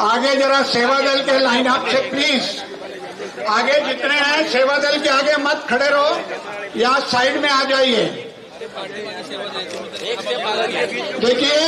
आगे जरा सेवा दल के लाइन अप से प्लीज़ आगे जितने हैं, सेवा दल के आगे मत खड़े रहो. या साइड में आ जाइए. देखिए,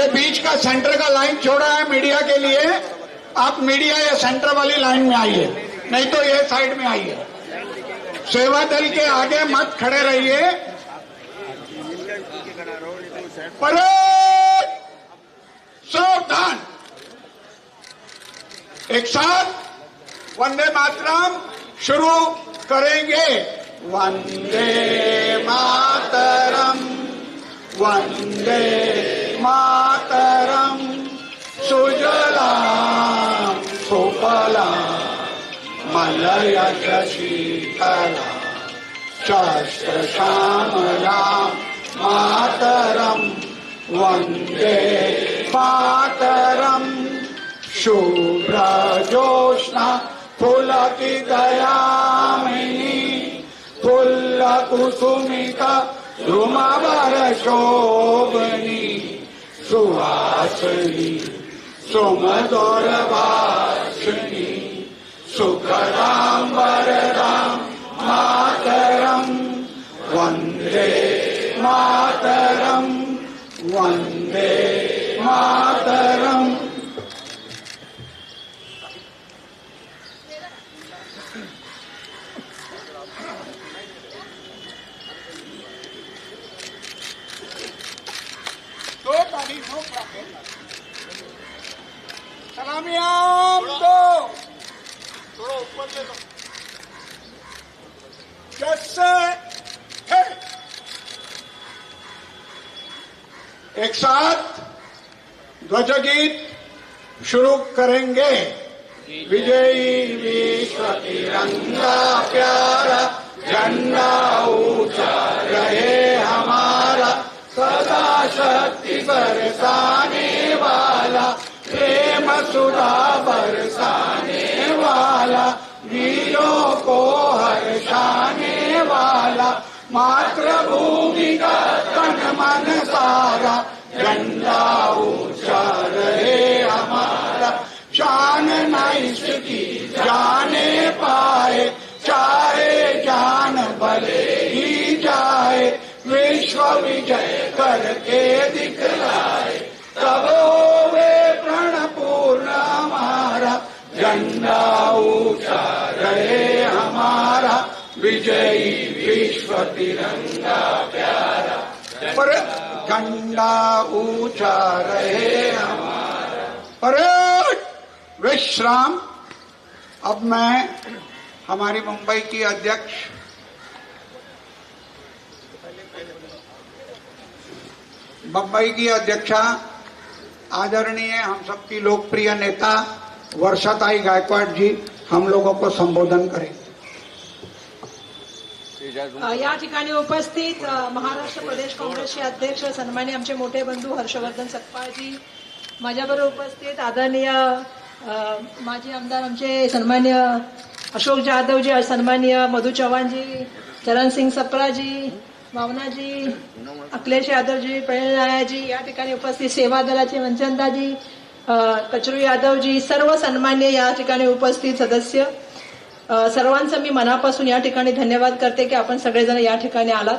ये बीच का सेंटर का लाइन छोड़ा है मीडिया के लिए. आप मीडिया या सेंटर वाली लाइन में आइए. नहीं तो ये साइड में आइए. सेवा दल के आगे मत खड़े रहिए. परेड एक साथ वंदे मातरम शुरू करेंगे। वंदे मातरम वंदे मातरम। सुजला सुफला मलयज शीतला शास्त्र श्यामला मातरम। वंदे मातरम फुलकी दयामिनी फुल्लकुसुमित ध्रुमवर शोभनी सुवासनी सुमधुर भाषिणी सुखदां वरदां मातरम् वन्दे मातरम् वन्दे मातरम् सलामियाम दो जैसे एक साथ ध्वज गीत शुरू करेंगे। विजयी विश्व तिरंगा प्यारा झंडा ऊँचा रहे हमारा सदा शक्ति बरसाने वाला प्रेम सुधा बरसाने वाला, वीरों को हर्षाने वाला, मातृभूमि का तन मन सारा झंडा ऊँचा रहे हमारा। शान नाइस की जाने पाए, चाहे जान भले ही जाए, विश्व विजय करके दिखलाए। तब झंडा ऊँचा रहे हमारा विजयी विश्व तिरंगा प्यारा। पर झंडा ऊँचा रहे हमारा। परेड विश्राम। अब मैं हमारी मुंबई की अध्यक्ष मुंबई की अध्यक्षा, आदरणीय हम सबकी लोकप्रिय नेता वर्षाताई गायकवाड़ जी हम लोगों को संबोधन करें। या ठिकाणी उपस्थित महाराष्ट्र प्रदेश काँग्रेसचे अध्यक्ष सन्मान्य आमचे मोठे बंधू हर्षवर्धन सकपाळजी माझ्याबरोबर उपस्थित आदरणीय माजी आमदार आमचे सन्मान्य अशोक जाधवजी सन्मान्य मधु चव्हाणजी चरणसिंग सप्राजी भावनाजी अखिलेश यादवजी प्रणयजी या ठिकाणी उपस्थित सेवा दलाचे मंचंदाजी कचरू यादवजी सर्व सन्मान्य या ठिकाणी उपस्थित सदस्य. सर्वांचं मी मनापासून या ठिकाणी धन्यवाद करते की आपण सगळेजण या ठिकाणी आलात.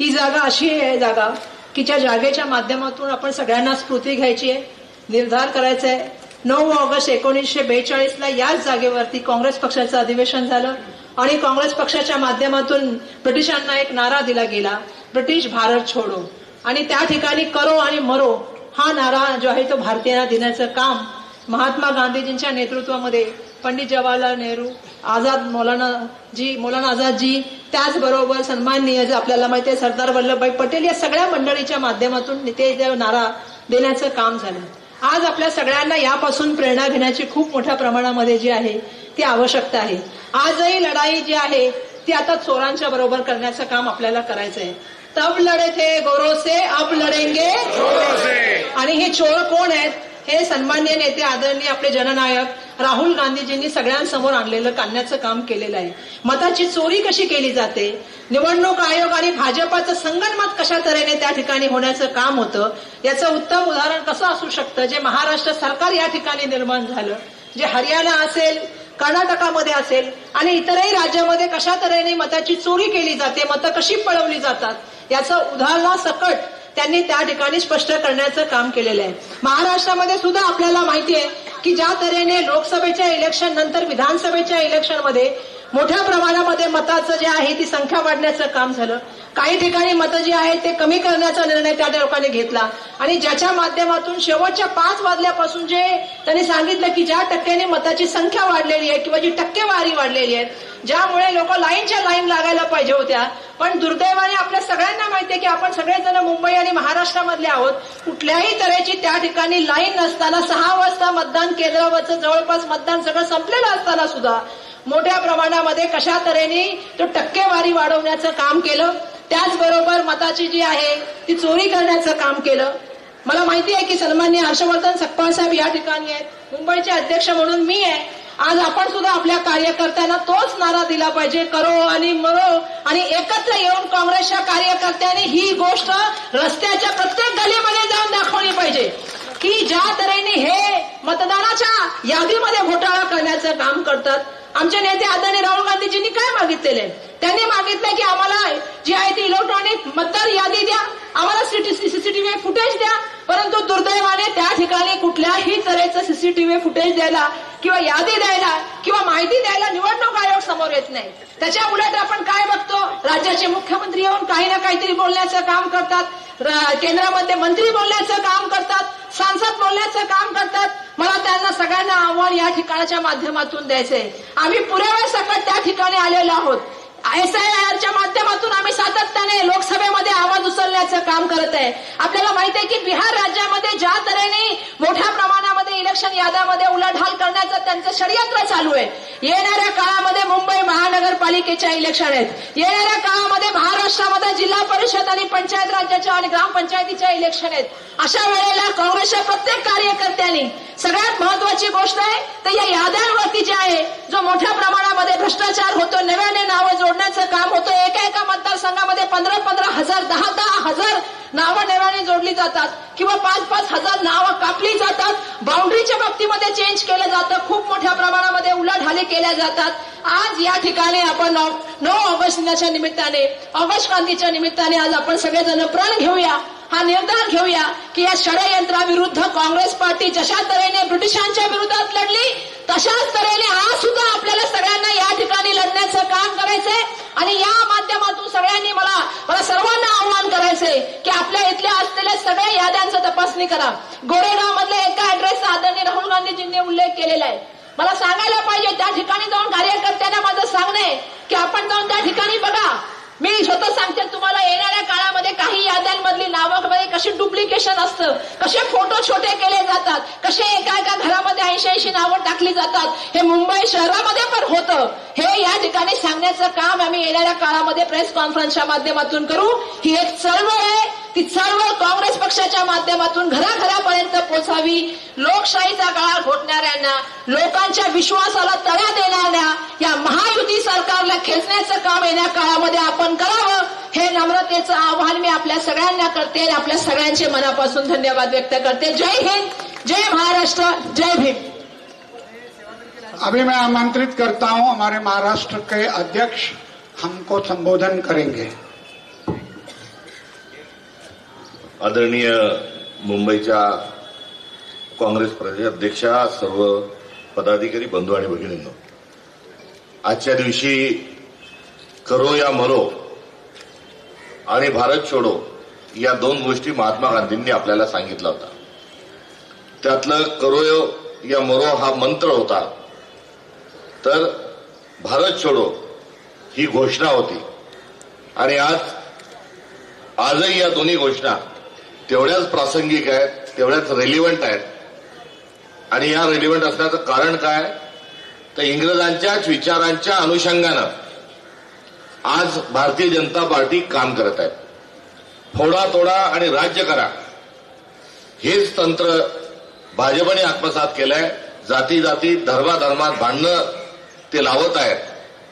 ही जागा अशी आहे जागा की ज्या जागेच्या माध्यमातून आपण सगळ्यांना स्फूर्ती घ्यायची आहे निर्धार करायचा आहे. नऊ ऑगस्ट एकोणीसशे बेचाळीसला याच जागेवरती काँग्रेस पक्षाचं अधिवेशन झालं आणि काँग्रेस पक्षाच्या माध्यमातून ब्रिटिशांना एक नारा दिला गेला ब्रिटिश भारत छोडो. आणि त्या ठिकाणी करो आणि मरो हा नारा जो आहे तो भारतीयांना देण्याचं काम महात्मा गांधीजींच्या नेतृत्वामध्ये पंडित जवाहरलाल नेहरू आझाद मौलाना जी मौलाना आझाद जी त्याचबरोबर सन्माननीय जे आपल्याला माहिती आहे सरदार वल्लभभाई पटेल या सगळ्या मंडळीच्या माध्यमातून ते नारा देण्याचं काम झालं. आज आपल्या सगळ्यांना यापासून प्रेरणा घेण्याची खूप मोठ्या प्रमाणामध्ये जी आहे ती आवश्यकता आहे. आजही लढाई जी आहे ती आता चोरांच्या बरोबर करण्याचं काम आपल्याला करायचं आहे तब लढे थे गोरो से अब लढेंगे आणि हे चोर कोण आहेत? हे सन्मान्य नेते आदरणीय आपले जननायक राहुल गांधीजींनी सगळ्यांसमोर आणलेलं काढण्याचं काम केलेलं आहे. मताची चोरी कशी केली जाते? निवडणूक आयोग आणि भाजपाचं संगनमत कशा तऱ्हेने त्या ठिकाणी होण्याचं काम होतं? याचं उत्तम उदाहरण कसं असू शकतं? जे महाराष्ट्र सरकार या ठिकाणी निर्माण झालं जे हरियाणा असेल कर्नाटकामध्ये असेल आणि इतरही राज्यामध्ये कशा तऱ्हेने मताची चोरी केली जाते मतं कशी पळवली जातात याचं उदाहरणासकट त्यांनी त्या ठिकाणी स्पष्ट करण्याचं काम केलेलं आहे. महाराष्ट्रामध्ये सुद्धा आपल्याला माहिती आहे की ज्या तऱ्हेने लोकसभेच्या इलेक्शन नंतर विधानसभेच्या इलेक्शनमध्ये मोठ्या प्रमाणामध्ये मताचं जे आहे ती संख्या वाढण्याचं काम झालं. काही ठिकाणी मतं जी आहेत ते कमी करण्याचा निर्णय त्या लोकांनी घेतला. आणि ज्याच्या माध्यमातून शेवटच्या पाच वाजल्यापासून जे त्यांनी सांगितलं की ज्या टक्क्याने मताची संख्या वाढलेली आहे किंवा जी टक्केवारी वाढलेली आहे ज्यामुळे लोक लाईनच्या लाईन लागायला पाहिजे होत्या. पण दुर्दैवाने आपल्या सगळ्यांना माहितीये की आपण सगळेजण मुंबई आणि महाराष्ट्रामधले आहोत. कुठल्याही तऱ्हेची त्या ठिकाणी लाईन नसताना सहा वाजता मतदान केंद्रावरचं जवळपास मतदान सगळं संपलेलं असताना सुद्धा मोठ्या प्रमाणामध्ये कशा तऱ्हेने तो टक्केवारी वाढवण्याचं काम केलं. त्याचबरोबर मताची जी आहे ती चोरी करण्याचं काम केलं. मला माहिती आहे की सन्मान्य हर्षवर्धन सकपाळ साहेब या ठिकाणी आहेत. मुंबईचे अध्यक्ष म्हणून मी आहे. आज आपण सुद्धा आपल्या कार्यकर्त्यांना तोच नारा दिला पाहिजे. करो आणि मरो आणि एकत्र येऊन काँग्रेसच्या कार्यकर्त्यांनी ही गोष्ट रस्त्याच्या प्रत्येक गलीमध्ये जाऊन दाखवली पाहिजे. की ज्या तऱ्हेने हे मतदानाच्या यादीमध्ये घोटाळा करण्याचं काम करतात आमचे नेते आदरणीय राहुल गांधीजींनी काय मागितलेले? त्यांनी मागितलं की आम्हाला जी आहे ती इलेक्ट्रॉनिक मतदार यादी द्या आम्हाला सीसीटीव्ही फुटेज द्या परंतु दुर्दैवाने त्या ठिकाणी कुठल्याही तऱ्हेचं सीसीटीव्ही फुटेज द्यायला किंवा यादी द्यायला किंवा माहिती द्यायला निवडणूक आयोग समोर येत नाही. त्याच्या उलट आपण काय बघतो? राज्याचे मुख्यमंत्री येऊन काही ना काहीतरी बोलण्याचं काम करतात केंद्रामध्ये मंत्री बोलण्याचं काम करतात सांसद बोलण्याचं काम करतात मला त्यांना सगळ्यांना आव्हान या ठिकाणाच्या माध्यमातून द्यायचंय. आम्ही पुराव्या सकट त्या ठिकाणी आलेलो आहोत. एस आय आरच्या माध्यमातून आम्ही सातत्याने लोकसभेमध्ये आवाज उचलण्याचं काम करत आहे. आपल्याला माहिती आहे की बिहार राज्यामध्ये ज्या तऱ्हेने मोठ्या प्रमाणामध्ये इलेक्शन याद्यामध्ये उलाढाल करण्याचं त्यांचं षडयंत्र चालू आहे. येणाऱ्या काळामध्ये मुंबई महानगरपालिकेच्या इलेक्शन आहेत. येणाऱ्या काळामध्ये महाराष्ट्रामध्ये जिल्हा परिषद आणि पंचायत राज्याच्या आणि ग्रामपंचायतीच्या इलेक्शन आहेत. अशा वेळेला काँग्रेसच्या प्रत्येक कार्यकर्त्यांनी सगळ्यात महत्वाची गोष्ट आहे तर या याद्यांवरती जे आहे जो मोठ्या प्रमाणामध्ये भ्रष्टाचार होतो नव्याने नावं जोडण्याचं काम होतं. एका एका मतदारसंघामध्ये पंधरा पंधरा हजार दहा दहा हजार नावं नव्याने जोडली जातात किंवा पाच पाच हजार नावं कापली जातात. बाउंड्रीच्या बाबतीमध्ये चेंज केलं जातं. खूप मोठ्या प्रमाणामध्ये उलाढाली केल्या जातात. आज या ठिकाणी आपण नऊ नऊ ऑगस्ट दिनाच्या निमित्ताने ऑगस्ट क्रांतीच्या निमित्ताने आज आपण सगळेजण प्रण घेऊया. हा निर्धार घेऊया की या षडयंत्राविरुद्ध काँग्रेस पार्टी जशा तऱ्हेने ब्रिटिशांच्या विरोधात लढली तशाच तऱ्हेने आज सुद्धा आपल्याला सगळ्यांना या ठिकाणी लढण्याचं काम करायचंय. आणि या माध्यमातून सगळ्यांनी मला मला सर्वांना आव्हान करायचंय की आपल्या इथल्या असलेल्या सगळ्या याद्यांचं तपासणी करा. गोरेगाव मधल्या एका ऍड्रेसचा आदरणीय राहुल गांधीजींनी उल्लेख केलेला आहे. मला सांगायला पाहिजे त्या ठिकाणी जाऊन कार्यकर्त्यांना माझं सांगणं की आपण जाऊन त्या ठिकाणी बघा. मी स्वतः सांगते तुम्हाला येणाऱ्या काळामध्ये काही याद्यांमधली नावामध्ये कॉम्पिटिशन असतं. कसे फोटो छोटे केले जातात कसे एका एका घरामध्ये ऐंशी ऐंशी नावं टाकली जातात हे मुंबई शहरामध्ये पण होतं. हे या ठिकाणी सांगण्याचं काम आम्ही येणाऱ्या काळामध्ये प्रेस कॉन्फरन्सच्या माध्यमातून करू. ही एक चळवळ आहे. ती चळवळ काँग्रेस पक्षाच्या माध्यमातून घराघरापर्यंत पोहोचावी लोकशाहीचा काळ घोटणाऱ्यांना लोकांच्या विश्वासाला तळा देणाऱ्या या महायुती सरकारला खेचण्याचं काम येण्या काळामध्ये आपण करावं. नम्रतेचं आव्हान मी आपल्या सगळ्यांना करते आपल्या सगळ्यांचे मनापासून धन्यवाद व्यक्त करते. जय हिंद जय महाराष्ट्र जय भीम. अभी मैं आमंत्रित करता हूं हमारे महाराष्ट्र के अध्यक्ष हमको संबोधन करेंगे। आदरणीय मुंबईच्या काँग्रेस प्रदेशाध्यक्षा सर्व पदाधिकारी बंधू आणि भगिनींनो आजच्या दिवशी करो या मरो आणि भारत छोडो या दोन गोष्टी महात्मा गांधींनी आपल्याला सांगितला होता त्यातलं करोयो या मरो हा मंत्र होता. तर भारत छोडो ही घोषणा होती. आणि आज आजही या दोन्ही घोषणा तेवढ्याच प्रासंगिक आहेत तेवढ्याच रेलिव्हंट आहेत. आणि या रेलिव्हंट असण्याचं कारण काय? तर इंग्रजांच्याच विचारांच्या अनुषंगानं आज भारतीय जनता पार्टी काम करत आहे. फोडा तोडा आणि राज्य करा. हेच तंत्र भाजपने आत्मसात केलंय. जाती जाती धर्माधर्मात भांडणं ते लावत आहेत.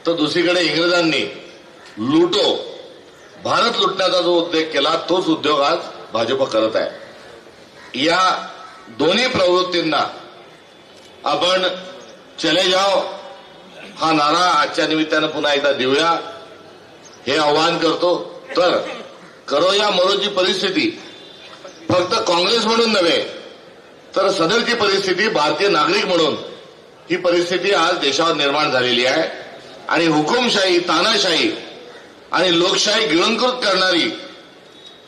तर दुसरीकडे इंग्रजांनी लुटो. भारत लुटण्याचा जो उद्योग केला तोच उद्योग आज भाजप करत आहे. या दोन्ही प्रवृत्तींना आपण चले जाओ. हा नारा आजच्या निमित्तानं पुन्हा एकदा देऊया. हे आवाहन करतो. तर करो या मरोची परिस्थिती. फक्त काँग्रेस म्हणून नव्हे तर सदरची परिस्थिती भारतीय नागरिक म्हणून. ही परिस्थिती आज देशावर निर्माण झालेली आहे. आणि हुकुमशाही तानाशाही आणि लोकशाही गिळंकृत करणारी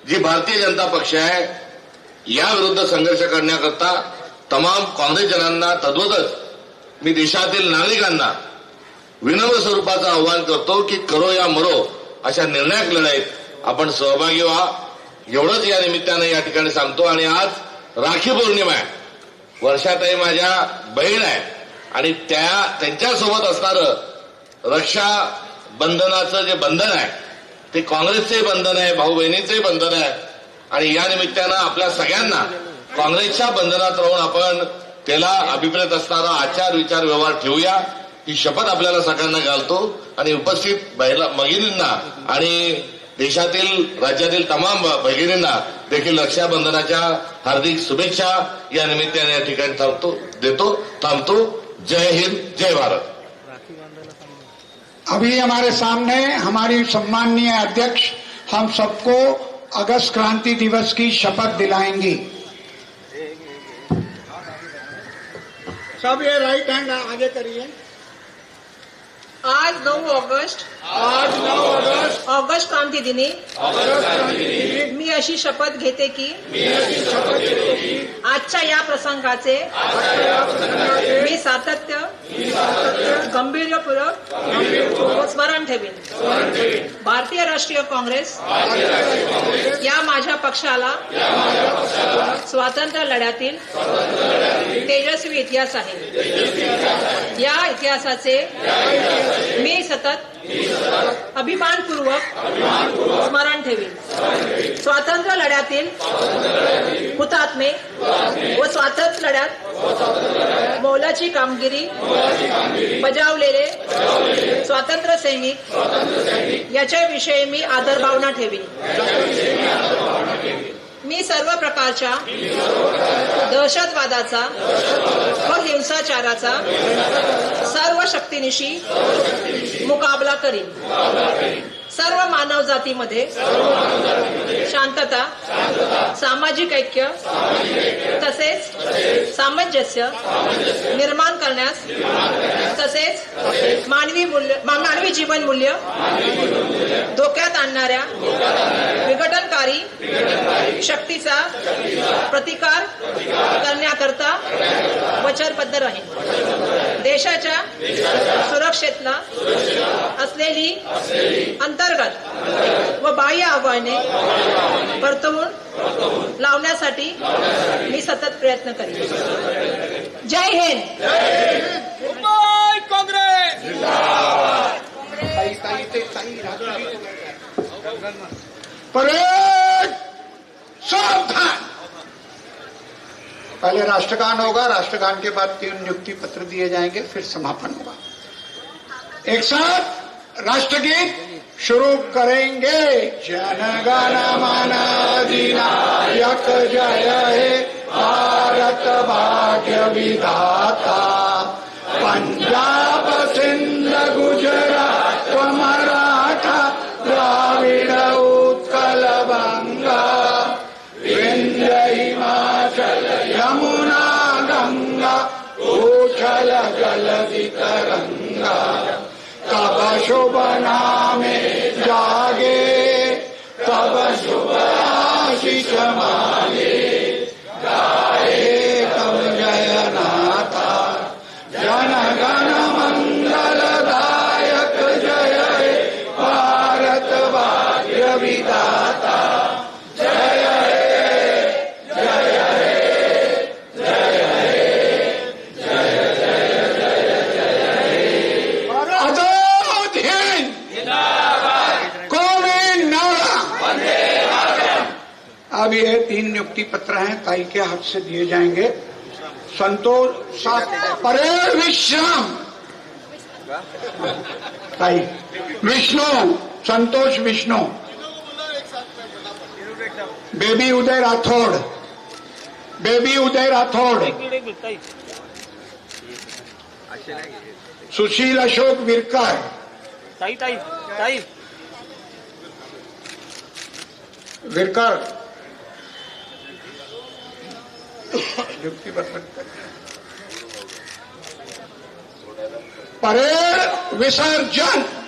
जी भारतीय जनता पक्ष आहे याविरुद्ध संघर्ष करण्याकरता तमाम काँग्रेसजनांना तद्वतच मी देशातील नागरिकांना विनम्र स्वरूपाचं आवाहन करतो की करो या मरो. अशा निर्णायक लढाईत आपण सहभागी व्हा. एवढंच या निमित्तानं या ठिकाणी सांगतो. आणि आज राखी पौर्णिमा आहे. वर्षाताई माझ्या बहीण आहे. आणि त्या त्यांच्यासोबत असणारं रक्षा बंधनाचं जे बंधन आहे ते काँग्रेसचे बंधन आहे भाऊ बहिणीचे बंधन आहे. आणि या निमित्तानं आपल्या सगळ्यांना काँग्रेसच्या बंधनात राहून आपण त्याला अभिप्रेत असणारा आचार विचार व्यवहार ठेवूया. ही शपथ आपल्याला सगळ्यांना घालतो. आणि उपस्थित महिला भगिनींना आणि देशातील राज्यातील तमाम भगिनींना देखील रक्षाबंधनाच्या हार्दिक शुभेच्छा या निमित्ताने या ठिकाणी थांबतो देतो थांबतो. जय हिंद जय भारत. अभी हमारे सामने हमारी सम्माननीय अध्यक्ष हम सबको अगस्त क्रांति दिवस की शपथ दिलाएँगी। सब ये राइट हैंड आगे करिए। आज नऊ ऑगस्ट। आज नौ अगस्त ऑगस्ट क्रांती दिनी। अगस्त क्रांति दिनी। मी अशी शपथ घेते की आजच्या या प्रसंगाचे मी सातत्य गंभीर्यपूर्वक स्मरण ठेवीन. भारतीय राष्ट्रीय काँग्रेस या माझ्या पक्षाला स्वातंत्र्य लढ्यातील तेजस्वी इतिहास आहे. या इतिहासाचे मी सतत अभिमानपूर्वक स्मरण ठेवीन. स्वातंत्र्य लढ्यातील हुतात्मे व स्वातंत्र्य लढ्यात मोलाची कामगिरी बजावलेले स्वातंत्र्य सैनिक याच्याविषयी मी आदर भावना ठेवीन. मी सर्व प्रकारच्या दहशतवादाचा व हिंसाचाराचा सर्व शक्तीनिशी मुकाबला करीन. सर्व मानव जातीमध्ये शांतता सामाजिक ऐक्य तसेच सामंजस्य निर्माण करण्यास तसेच मानवी मूल्य मानवी जीवन मूल्य धोक्यात आणणाऱ्या विघटनकारी शक्तीचा प्रतिकार करण्याकरता वचनबद्ध राहील. देशाच्या सुरक्षेतला असलेली अंतर्गत व बाह्य आव्हाने परतवून लावण्यासाठी मी सतत प्रयत्न करेन. जय हिंद. परेड सावधान! पहले राष्ट्रगान होगा, राष्ट्रगान के बाद तीन नियुक्ति पत्र दिए जाएँगे, फिर समापन होगा। एक साथ राष्ट्रगीत शुरू करेंगे। जनगण मन अधिनायक जय हे, भारत भाग्य विधाता। पंजाब जल जलधि तरंगा तब शुभ नामे जागे तब शुभ आशीष मा ये तीन नियुक्ति पत्र हैं ताई के हाथ से दिए जाएँगे। संतोष परे विश्राम। ताई विष्णु संतोष विष्णु। बेबी उदय राठौड़। बेबी उदय राठौड़। सुशील अशोक विरकर। ताई ताई ताई। विरकर। परेड विसर्जन।